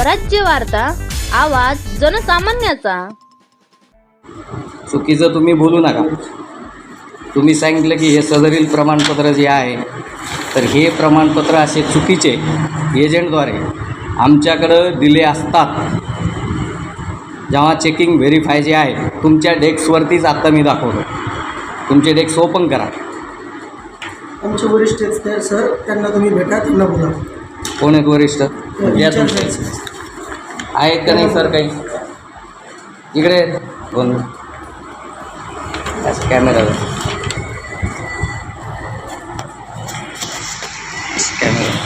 स्वराज्य वार्ता आवाज जनसामान्याचा. चुकीचं तुम्ही बोलू नका. तुम्ही सांगितलं की हे सदरील प्रमाणपत्र जे आहे तर हे प्रमाणपत्र असे चुकीचे एजंटद्वारे आमच्याकडं दिले असतात. जेव्हा चेकिंग व्हेरीफाय जे आहे तुमच्या डेस्कवरतीच आत्ता मी दाखवतो. तुमचे डेस्क ओपन करा. आमचे वरिष्ठ आहेत सर त्यांना तुम्ही भेटा त्यांना बोला. कोण आहेत वरिष्ठ? या विचार तुमचे. करायचं. आहेत का नाही सर काही? इकडे आहेत. दोन असं कॅमेरा कॅमेरा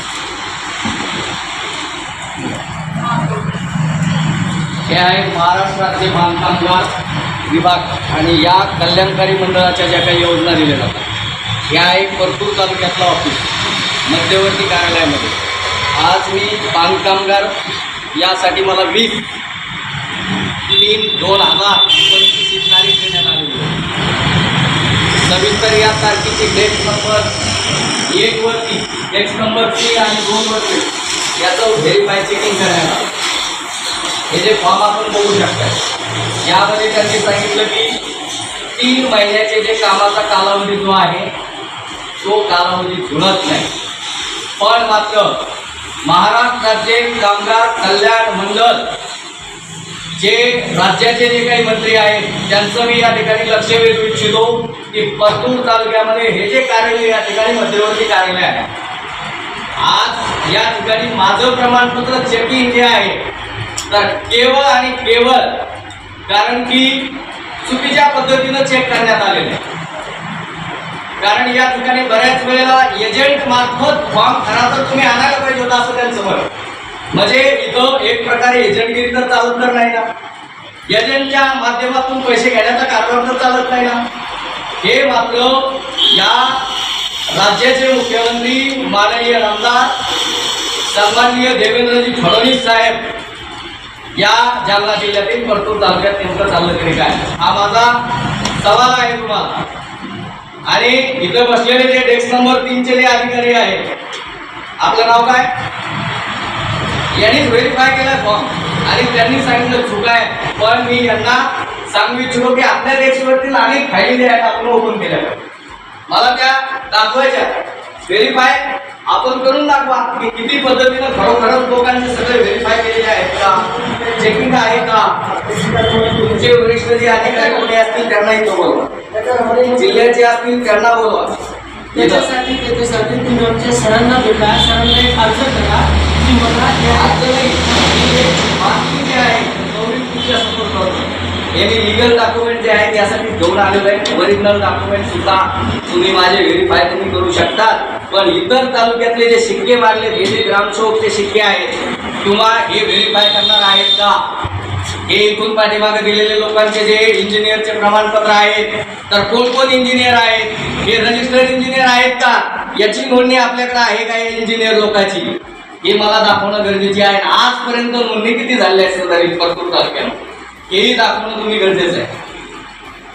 हे आहे महाराष्ट्र राज्य बांधकामगार विभाग आणि या कल्याणकारी मंडळाच्या ज्या काही योजना दिल्या जातात ह्या आहे परतूर तालुक्यातला ऑफिस मध्यवर्ती कार्यालयामध्ये. आज मी बांधकामगार यासाठी मला वीस तीन दोन हजार पंचवीस ही तारीख देण्यात आलेली आहे. सविस्तर या तारखेची डेट नंबर एक वरती डेस्क नंबर तीन आणि दोन वरती याचं व्हेरीफाय चेकिंग करायला हे जे फॉर्म आपण बघू शकता यामध्ये त्यांनी सांगितलं की तीन महिन्याचे जे कामाचा कालावधी जो आहे तो कालावधी जुळत नाही. पण मात्र महाराष्ट्र राज्य कामगार कल्याण मंडळ जे राज्याचे जे काही मंत्री आहेत त्यांचं मी या ठिकाणी लक्ष वेधू इच्छितो की परतूर तालुक्यामध्ये हे जे कार्यालय या ठिकाणी मध्यवर्ती कार्यालय आहे. आज या ठिकाणी माझं प्रमाणपत्र चेकिंग जे आहे. तर केवळ आणि केवळ कारण की चुकीच्या पद्धतीनं चेक करण्यात आलेलं आहे. कारण या ठिकाणी बऱ्याच वेळेला एजंट मार्फत फॉर्म खरा तर तुम्ही आणायला पाहिजे होता असं त्यांचं मत म्हणजे इथं एक प्रकारे एजंटगिरी तर चालत तर नाही ना. एजंटच्या माध्यमातून पैसे घेण्याचा कारभार तर चालत नाही ना. हे मात्र या राज्याचे मुख्यमंत्री माननीय आमदार सन्माननीय देवेंद्रजी फडणवीस साहेब या जालना जिल्ह्यातील परतूर तालुक्यात नेमकं चाललं तरी काय? हा माझा सवाल आहे तुम्हाला. आणि इथं बसलेले जे डेस्क नंबर तीनचे जे अधिकारी आहेत आपलं नाव काय? यांनीच व्हेरीफाय केला फॉर्म आणि त्यांनी सांगितलं चुका आहे पण मी यांना सांगू इच्छितो की आपल्या डेस्कवरतील अनेक फायली आहेत आपण ओपन केल्या मला त्या दाखवायच्या व्हेरीफाय आपण करून दाखवा की किती पद्धतीनं खरोखरच लोकांचे सगळे व्हेरीफाय केलेले आहेत का चेकिंग आहे का तुमचे वरिष्ठ जे अधिकारी कोणी असतील त्यांना इथं बोलवा जिल्ह्याचे असतील त्यांना बोलवा. त्याच्यासाठी त्याच्यासाठी तुम्ही आमच्या सरांना भेटा सरांना एक अर्ज करा की मला नाही. ही एक मागणी जी आहे, गौरी तुमच्यासमोर करतो. हे मी लिगल डॉक्युमेंट जे आहे त्यासाठी घेऊन आलेलो आहे ओरिजिनल डॉक्युमेंट सुद्धा तुम्ही माझे व्हेरीफाय तुम्ही करू शकतात पण इतर तालुक्यातले जे शिक्के मारले हे जे ग्रामसेवकचे शिक्के आहेत किंवा हे व्हेरीफाय करणार आहेत का? हे इथून पाठीमागे दिलेले लोकांचे जे इंजिनियरचे प्रमाणपत्र आहेत तर कोण कोण इंजिनियर आहेत हे रजिस्टर्ड इंजिनियर आहेत का? याची नोंदणी आपल्याकडे आहे का या इंजिनियर लोकांची? हे मला दाखवणं गरजेचे आहे आजपर्यंत नोंदणी किती झाली आहे तरी भरपूर तालुक्यात हेही दाखवणं तुम्ही गरजेचं आहे.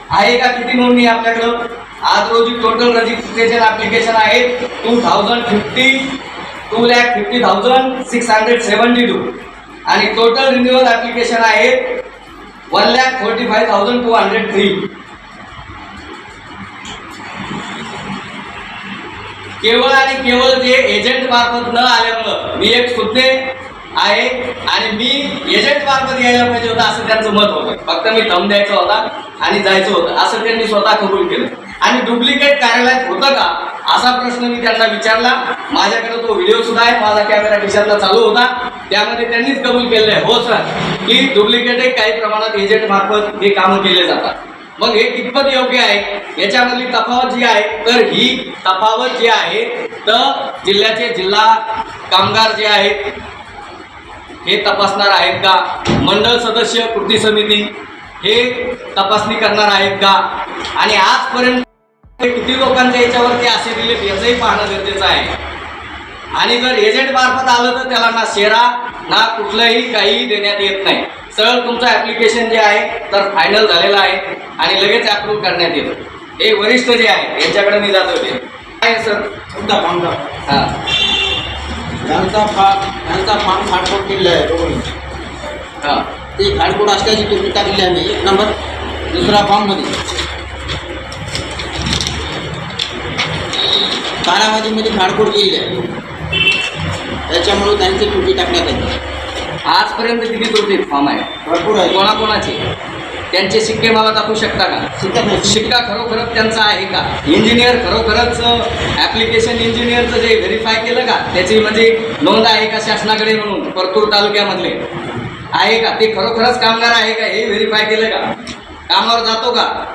आहे का किती नोंदणी आपल्याकडं? आज रोजी टोटल रजिस्ट्रेशन ॲप्लिकेशन आहे two thousand fifty two lakh fifty thousand six hundred seventy two आणि टोटल रिन्युअल ॲप्लिकेशन आहे one lakh forty five thousand two hundred three केवळ आणि केवळ जे एजंट मार्फत न आल्यामुळं मी एक सुद्धा आहे आणि मी एजंट मार्फत यायला पाहिजे होतं असं त्यांचं मत होतं. फक्त मी थम द्यायचा होता आणि जायचं होतं असं त्यांनी स्वतः कबूल केलं. आणि डुप्लिकेट कार्यालयात होतं का? असा प्रश्न मी त्यांना विचारला. माझ्याकडे तो व्हिडिओ सुद्धा आहे. माझा कॅमेरा खिशातला चालू होता. त्यामध्ये त्यांनीच कबूल केलेलं आहे. हो सर की डुप्लिकेट काही प्रमाणात एजंट मार्फत हे कामं केले जातात. मग हे कितपत योग्य आहे? याच्यामधली तफावत जी आहे तर ही तफावत जी आहे तर जिल्ह्याचे जिल्हा कामगार जे आहेत हे तपासणार आहेत का? मंडळ सदस्य कृती समिती हे तपासणी करणार आहेत का? आणि आजपर्यंत किती लोकांच्या याच्यावरती असे दिले याचंही पाहणं गरजेचं आहे. आणि जर एजंट मार्फत आलं तर त्याला ना शेरा ना कुठलंही काही देण्यात येत नाही. सरळ तुमचं ॲप्लिकेशन जे आहे तर फायनल झालेलं आहे आणि लगेच अप्रूव्ह करण्यात येतं. हे वरिष्ठ जे आहे यांच्याकडे मी जातो ते आहे सर थांबा थांबा हां. त्यांचा फा त्यांचा फार्म खाडकोट केलेला आहे बरोबर हां. ते खाडकोट असल्याची तुम्ही टाकलेली आहे एक नंबर. दुसरा फॉर्ममध्ये कालावधीमध्ये खाडकोट केलेली आहे. त्याच्यामुळे त्यांची त्रुटी टाकण्यात आली. आजपर्यंत किती त्रुटी फॉर्म आहे. भरपूर आहे. कोणाकोणाचे? त्यांचे शिक्के मला दाखवू शकता का? शिक्का खरोखरच त्यांचा आहे का? इंजिनियर खरोखरच ऍप्लिकेशन इंजिनियरचं जे व्हेरीफाय केलं का? त्याची म्हणजे नोंद आहे का शासनाकडे म्हणून? परतूर तालुक्यामधले. आहे का? ते खरोखरच कामगार आहे का? हे व्हेरीफाय केलं का? कामावर जातो का?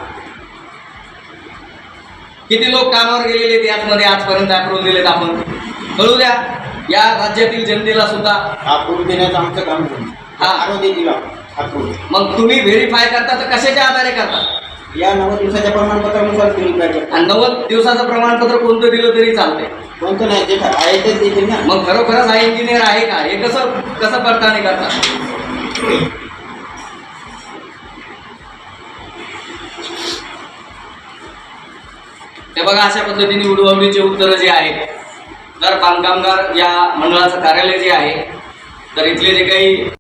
किती लोक कामावर गेलेले आहेत याचमध्ये आजपर्यंत अप्रूव्ह दिलेत आपण. कळू द्या या राज्यातील जनतेला सुद्धा. हा पूर्व देण्याचं आमचं काम हा. आरोग्य मग तुम्ही व्हेरीफाय करता तर कशाच्या आधारे करता? या नव्वद दिवसाच्या प्रमाणपत्रानुसार करता. आणि नव्वद दिवसाचं प्रमाणपत्र कोणतं दिलं तरी चालतंय. कोणतं नाही जे आहे तेच देतील ना. मग खरोखरच हा इंजिनियर आहे का? हे कसं कसं पडताळणी करतात बघा अशा पद्धतीने उडवणीचे उत्तरं जे आहेत तर बांधकामगार या मंडळाचं कार्यालय जे आहे तर इथले जे काही